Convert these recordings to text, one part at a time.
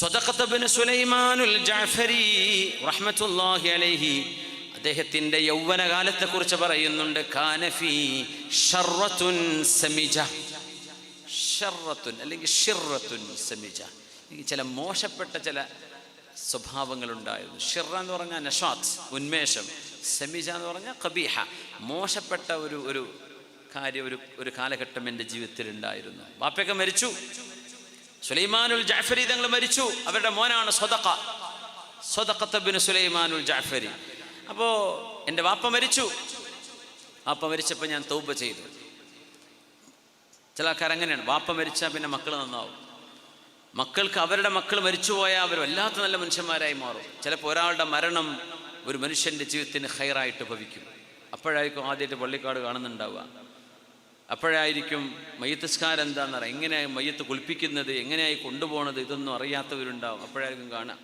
സ്വതഖത്തബിന് Sulaimanul Jaafari റഹ്മത്തുല്ലാഹി അലൈഹി അദ്ദേഹത്തിന്റെ യൗവനകാലത്തെ കുറിച്ച് പറയുന്നുണ്ട് കാനഫി ഷർറത്തുൻ സമിജ. ഷർറത്തുൻ അല്ലെങ്കിൽ ഷിറത്തുൻ സമിജ. ചില മോശപ്പെട്ട ചില സ്വഭാവങ്ങൾ ഉണ്ടായിരുന്നു ഷിറ എന്ന് പറഞ്ഞാൽ നഷാത്ത് ഉന്മേഷം. സെമിജ എന്ന് പറഞ്ഞാൽ കബീഹ മോശപ്പെട്ട ഒരു ഒരു കാര്യം ഒരു ഒരു കാലഘട്ടം എന്റെ ജീവിതത്തിൽ ഉണ്ടായിരുന്നു വാപ്പയൊക്കെ മരിച്ചു. സുലൈമാനുൽ ജാഫരി തങ്ങൾ മരിച്ചു. അവരുടെ മോനാണ് സ്വതക്ക സ്വതക്കത്തബിന് സുലൈമാനുൽ ജാഫരി അപ്പോ എന്റെ വാപ്പ മരിച്ചു. വാപ്പ മരിച്ചപ്പോൾ ഞാൻ തൗബ ചെയ്തു. ചില ആൾക്കാർ അങ്ങനെയാണ് വാപ്പ മരിച്ചാൽ പിന്നെ മക്കൾ നന്നാവും. മക്കൾക്ക് അവരുടെ മക്കൾ മരിച്ചു മരിച്ചുപോയാൽ അവർ വല്ലാത്ത നല്ല മനുഷ്യന്മാരായി മാറും. ചിലപ്പോൾ ഒരാളുടെ മരണം ഒരു മനുഷ്യന്റെ ജീവിതത്തിന് ഹൈറായിട്ട് ഭവിക്കും. അപ്പോഴായിരിക്കും ആദ്യമായിട്ട് പള്ളിക്കാട് കാണുന്നുണ്ടാവുക. അപ്പോഴായിരിക്കും മയ്യത്തസ്കാരം എന്താണെന്ന് അറിയാം എങ്ങനെയായി മയ്യത്ത് കുളിപ്പിക്കുന്നത്? എങ്ങനെയായി കൊണ്ടുപോകണത് ഇതൊന്നും അറിയാത്തവരുണ്ടാവും. അപ്പോഴായിരിക്കും കാണാം.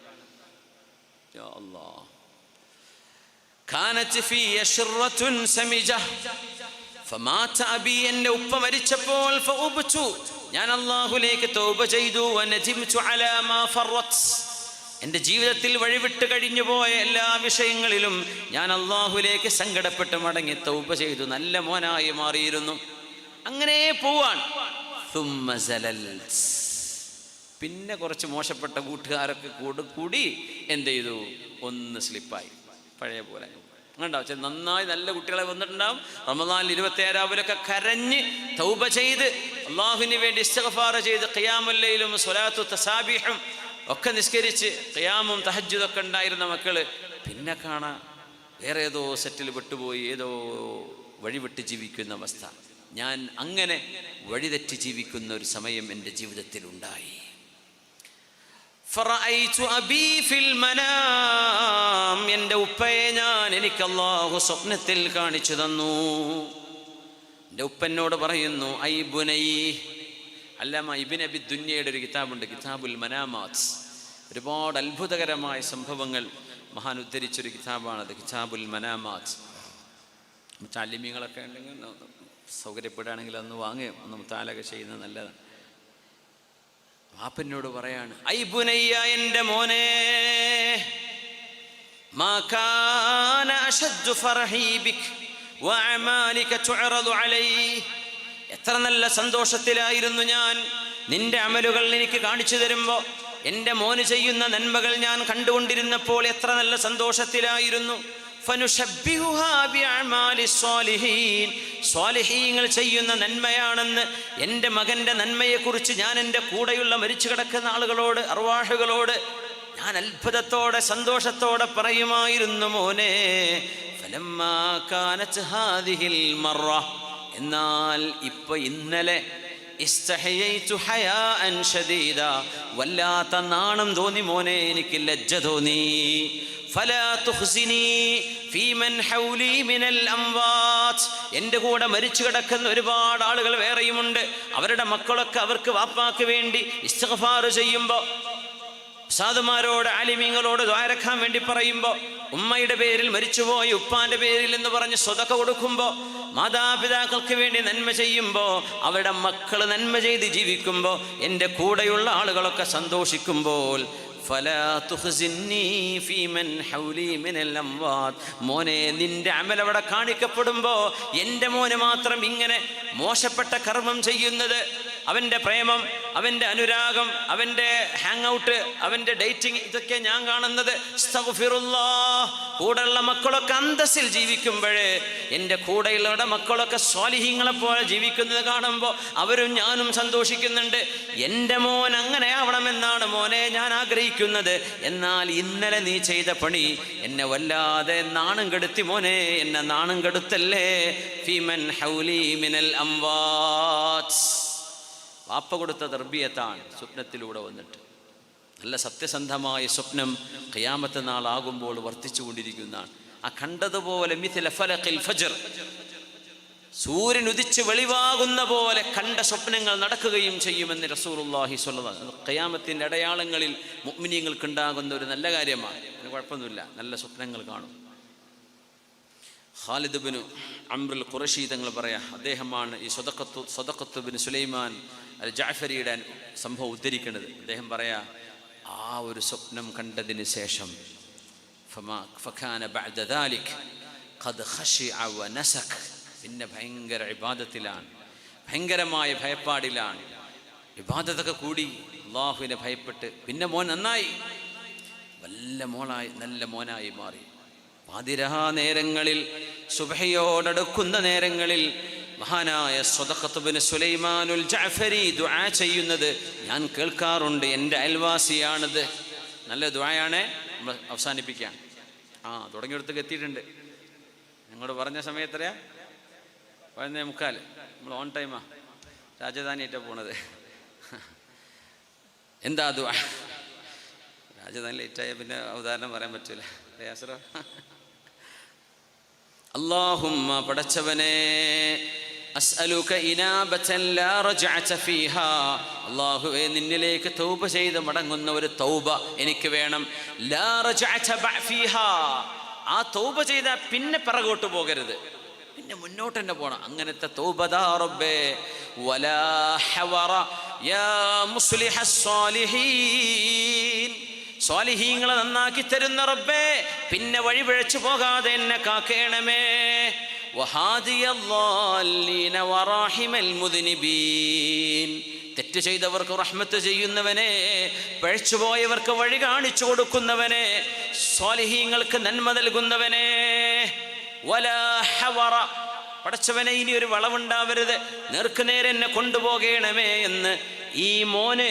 എന്റെ ഉപ്പ മരിച്ചപ്പോൾ ഞാൻ ചെയ്തു. എന്റെ ജീവിതത്തിൽ വഴിവിട്ട് കഴിഞ്ഞു പോയ എല്ലാ വിഷയങ്ങളിലും ഞാൻ അള്ളാഹുലേക്ക് സങ്കടപ്പെട്ട് മടങ്ങി തൗപ ചെയ്തു. നല്ല മോനായി മാറിയിരുന്നു. അങ്ങനെ പോവാണ്. പിന്നെ കുറച്ച് മോശപ്പെട്ട കൂട്ടുകാരൊക്കെ കൂടെ കൂടി എന്ത് ചെയ്തു? ഒന്ന് സ്ലിപ്പായി. പഴയ പോലെ അങ്ങനെ പക്ഷെ നന്നായി നല്ല കുട്ടികളെ വന്നിട്ടുണ്ടാവും. റമദാനിൽ ഇരുപത്തി ഏഴാവിലൊക്കെ കരഞ്ഞ് തൗബ ചെയ്ത് അള്ളാഹുവിന് വേണ്ടി ഇസ്തഫാറ ചെയ്ത് ഖിയാമുല്ലയിലും സ്വലാത്തു തസാബിഹും ഒക്കെ നിസ്കരിച്ച് ഖിയാമും തഹജ്ജുദൊക്കെ ഉണ്ടായിരുന്ന മക്കൾ പിന്നെ കാണാം. വേറെ ഏതോ സെറ്റിൽ വിട്ടുപോയി ഏതോ വഴിവിട്ട് ജീവിക്കുന്ന അവസ്ഥ. ഞാൻ അങ്ങനെ വഴിതെറ്റി ജീവിക്കുന്ന ഒരു സമയം എന്റെ ജീവിതത്തിൽ ഉണ്ടായി എന്റെ ഉപ്പയെ ഞാൻ എനിക്ക് അള്ളാഹു സ്വപ്നത്തിൽ കാണിച്ചു തന്നു. എന്റെ ഉപ്പനോട് പറയുന്നു ഐ ബുനൈ. അല്ലാമ ഇബിൻ അബി ദുന്യയുടെ ഒരു കിതാബുണ്ട് കിതാബുൽ മനാമാത്ത്. ഒരുപാട് അത്ഭുതകരമായ സംഭവങ്ങൾ മഹാൻ ഉദ്ധരിച്ചൊരു കിതാബാണത് കിതാബുൽ മനാമാത്ത്. ചാലിമ്യങ്ങളൊക്കെ ഉണ്ടെങ്കിൽ സൗകര്യപ്പെടുകയാണെങ്കിൽ അന്ന് വാങ്ങുകയും ഒന്ന് മുത്താലൊക്കെ ചെയ്യുന്നത് നല്ലതാണ് വാപ്പനോട് പറയാണ് ഐ പുനയ്യ എന്റെ മോനെ എത്ര നല്ല സന്തോഷത്തിലായിരുന്നു ഞാൻ. നിന്റെ അമലുകൾ എനിക്ക് കാണിച്ചു തരുമ്പോൾ എന്റെ മോന് ചെയ്യുന്ന നന്മകൾ ഞാൻ കണ്ടുകൊണ്ടിരുന്നപ്പോൾ എത്ര നല്ല സന്തോഷത്തിലായിരുന്നു. സ്വാലിഹീങ്ങൾ ചെയ്യുന്ന നന്മയാണെന്ന് എന്റെ മകന്റെ നന്മയെക്കുറിച്ച് ഞാൻ എന്റെ കൂടെയുള്ള മരിച്ചു കിടക്കുന്ന ആളുകളോട് അർവാഹുകളോട് ഞാൻ അത്ഭുതത്തോടെ സന്തോഷത്തോടെ പറയുമായിരുന്നു മോനെ എന്നാൽ ഇപ്പൊ ഇന്നലെ. വല്ലാത്ത നാണം തോന്നി മോനെ എനിക്ക് ലജ്ജ തോന്നി. എന്റെ കൂടെ മരിച്ചു കിടക്കുന്ന ഒരുപാട് ആളുകൾ വേറെയുമുണ്ട്. അവരുടെ മക്കളൊക്കെ അവർക്ക് വാപ്പാക്ക് വേണ്ടി ഇസ്തിഗ്ഫാർ ചെയ്യുമ്പോൾ സാധുമാരോട് ആലിമീങ്ങളോട് ദ്വാരക്കാൻ വേണ്ടി പറയുമ്പോൾ ഉമ്മയുടെ പേരിൽ മരിച്ചുപോയി ഉപ്പാന്റെ പേരിൽ എന്ന് പറഞ്ഞ് സ്വതക്ക കൊടുക്കുമ്പോൾ മാതാപിതാക്കൾക്ക് വേണ്ടി നന്മ ചെയ്യുമ്പോൾ അവരുടെ മക്കൾ നന്മ ചെയ്ത് ജീവിക്കുമ്പോൾ എന്റെ കൂടെയുള്ള ആളുകളൊക്കെ സന്തോഷിക്കുമ്പോൾ. മോനെ നിന്റെ അമൽ അവിടെ കാണിക്കപ്പെടുമ്പോ എന്റെ മോന് മാത്രം ഇങ്ങനെ മോശപ്പെട്ട കർമ്മം ചെയ്യുന്നത് അവന്റെ പ്രേമം അവന്റെ അനുരാഗം അവന്റെ ഹാങ് ഔട്ട് അവന്റെ ഡേറ്റിംഗ് ഇതൊക്കെ ഞാൻ കാണുന്നത്. കൂടെയുള്ള മക്കളൊക്കെ അന്തസ്സിൽ ജീവിക്കുമ്പോഴേ എന്റെ കൂടെയുള്ളവരുടെ മക്കളൊക്കെ സ്വാലിഹ്യങ്ങളെ പോലെ ജീവിക്കുന്നത് കാണുമ്പോൾ അവരും ഞാനും സന്തോഷിക്കുന്നുണ്ട്. എന്റെ മോൻ അങ്ങനെ ആവണമെന്നാണ് മോനെ ഞാൻ ആഗ്രഹിക്കുന്നത്. എന്നാൽ ഇന്നലെ നീ ചെയ്ത പണി എന്നെ വല്ലാതെ നാണം കെടുത്തി മോനെ. എന്നെ നാണം കെടുത്തല്ലേ? ഫിമൻ ഹൗലി മിനൽ അംവാത്ത് വാപ്പ കൊടുത്ത തർബീയത്താണ് സ്വപ്നത്തിലൂടെ വന്നിട്ട്. നല്ല സത്യസന്ധമായ സ്വപ്നം കയ്യാമത്തെ നാളാകുമ്പോൾ വർദ്ധിച്ചുകൊണ്ടിരിക്കുന്നതാണ് ആ കണ്ടതുപോലെ സൂര്യൻ ഉദിച്ച് വെളിവാകുന്ന പോലെ കണ്ട സ്വപ്നങ്ങൾ നടക്കുകയും ചെയ്യുമെന്ന് റസൂറുല്ലാഹി സ്വല്ലതാണ് കയ്യാമത്തിന്റെ അടയാളങ്ങളിൽ മുഗ്മിനിയങ്ങൾക്ക് ഉണ്ടാകുന്ന ഒരു നല്ല കാര്യമാണ്. കുഴപ്പമൊന്നുമില്ല. നല്ല സ്വപ്നങ്ങൾ കാണും. ഖാലിദ് അമ്രുൽ അംറുൽ ഖുറഷി തങ്ങൾ പറയാം അദ്ദേഹമാണ് ഈ സ്വതക്കത്തു സ്വതക്കത്തു ബിൻ സുലൈമാൻ അൽ ജാഫരിയുടെ സംഭവം ഉദ്ധരിക്കുന്നത്. അദ്ദേഹം പറയാ ആ ഒരു സ്വപ്നം കണ്ടതിന് ശേഷം പിന്നെ ഭയങ്കര വിവാദത്തിലാണ് ഭയങ്കരമായ ഭയപ്പാടിലാണ്. വിവാദത്തൊക്കെ കൂടി അള്ളാഹുവിനെ ഭയപ്പെട്ട് പിന്നെ മോൻ നന്നായി വല്ല മോളായി നല്ല മോനായി മാറി. പാതിരഹാ നേരങ്ങളിൽ സുബഹയോടടുക്കുന്ന നേരങ്ങളിൽ മഹാനായ സ്വതഖത്തുബിന് സുലൈമാനുൽ ജഅഫരി ദുആ ചെയ്യുന്നത് ഞാൻ കേൾക്കാറുണ്ട്. എന്റെ അയൽവാസിയാണത്. നല്ല ദുആയാണ്. നമ്മൾ അവസാനിപ്പിക്കാം. ആ തുടങ്ങിയെടുത്ത് എത്തിയിട്ടുണ്ട്. ഞങ്ങളോട് പറഞ്ഞ സമയത്തരയാ പതിനേ മുക്കാൽ. നമ്മൾ ഓൺ ടൈമാ രാജധാനിയായിട്ടാണ് പോണത്. എന്താ ദുആ? രാജധാനി ലേറ്റായ പിന്നെ ഉദാഹരണം പറയാൻ പറ്റില്ല യാസറോ അള്ളാഹുമ്മ പടച്ചവനെ അല്ലാഹുവേ നിന്നിലേക്ക് തൗബ ചെയ്ത് മടങ്ങുന്ന ഒരു തൗബ എനിക്ക് വേണം. ആ തൗബ ചെയ്ത പിന്നെ പിറകോട്ട് പോകരുത്. പിന്നെ മുന്നോട്ട് തന്നെ പോണം. അങ്ങനത്തെ തൗബദാ റബ്ബേ. വലാ ഹവറ യാ മുസ്ലിഹ സ്വാലിഹീൻ സ്വാലിഹീങ്ങളെ നന്നാക്കി തരുന്ന റബ്ബേ പിന്നെ വഴിപിഴച്ചു പോകാതെ എന്നെ കാക്കേണമേ. തെറ്റ് ചെയ്തവർക്ക് റഹ്മത്ത് ചെയ്യുന്നവനെ പഴച്ചുപോയവർക്ക് വഴി കാണിച്ചു കൊടുക്കുന്നവനെ സ്വാലിഹീങ്ങൾക്ക് നന്മ നൽകുന്നവനെ. പടച്ചവനെ ഇനി ഒരു വളവുണ്ടാവരുത്. നേർക്കുനേരെ എന്നെ കൊണ്ടുപോകണമേ എന്ന് ഈ മോന്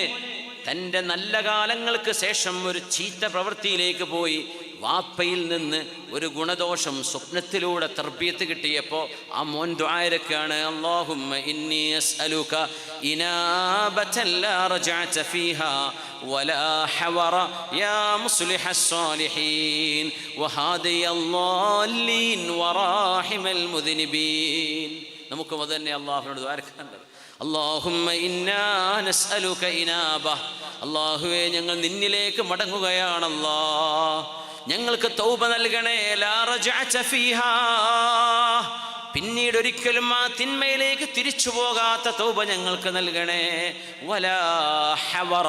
തൻ്റെ നല്ല കാലങ്ങൾക്ക് ശേഷം ഒരു ചീത്ത പ്രവൃത്തിയിലേക്ക് പോയി വാപ്പയിൽ നിന്ന് ഒരു ഗുണദോഷം സ്വപ്നത്തിലൂടെ തർബീയത്ത് കിട്ടിയപ്പോൾ ആ മോൻ ദ്വാരക്കാണ് അള്ളാഹുമ്മ ഇന്നി അസ്അലുക ഇനാബതൻ ലാ റജഅത ഫീഹാ വലാ ഹവറ യാ മുസ്ലിഹ الصالحين وهادي الضالين وراحم المذنبين നമുക്ക് തന്നെ അള്ളാഹുവിനോട് ദ്വാരക്കാണ്ടത് അള്ളാഹുമ്മ ഇന്നാ നസ്അലുക ഇനാബ. അള്ളാഹുവേ ഞങ്ങൾ നിന്നിലേക്ക് മടങ്ങുകയാണല്ലോ. ഞങ്ങൾക്ക് തൗബ നൽകണേ പിന്നീട് ഒരിക്കലും ആ തിന്മയിലേക്ക് തിരിച്ചു പോകാത്ത തൗബ ഞങ്ങൾക്ക് നൽകണേ. വലാ ഹവറ.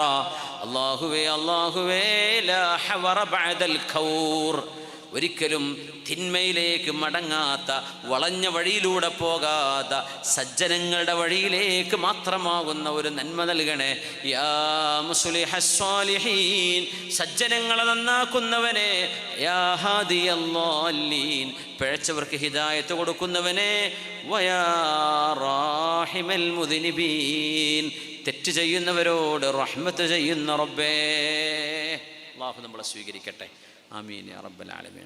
അള്ളാഹുവേ അള്ളാഹുവേ ലാ ഹവറ ബഅദൽ ഖൗർ. ഒരിക്കലും തിന്മയിലേക്ക് മടങ്ങാത്ത വളഞ്ഞ വഴിയിലൂടെ പോകാത്ത സജ്ജനങ്ങളുടെ വഴിയിലേക്ക് മാത്രമാകുന്ന ഒരു നന്മ നൽകണേ. യാ മുസ്ലിഹസ്വാലിഹീൻ സജ്ജനങ്ങളെ നന്നാക്കുന്നവനെ. യാ ഹാദിയല്ലാലീൻ പിഴച്ചവർക്ക് ഹിദായത്ത് കൊടുക്കുന്നവനെ. വയാ റാഹിമൽ മുദ്നിബീൻ തെറ്റ് ചെയ്യുന്നവരോട് റഹ്മത്ത് ചെയ്യുന്ന റബ്ബേ. അള്ളാഹു നമ്മളെ സ്വീകരിക്കട്ടെ. ആമീൻ റബ്ബൽ ആലമീൻ.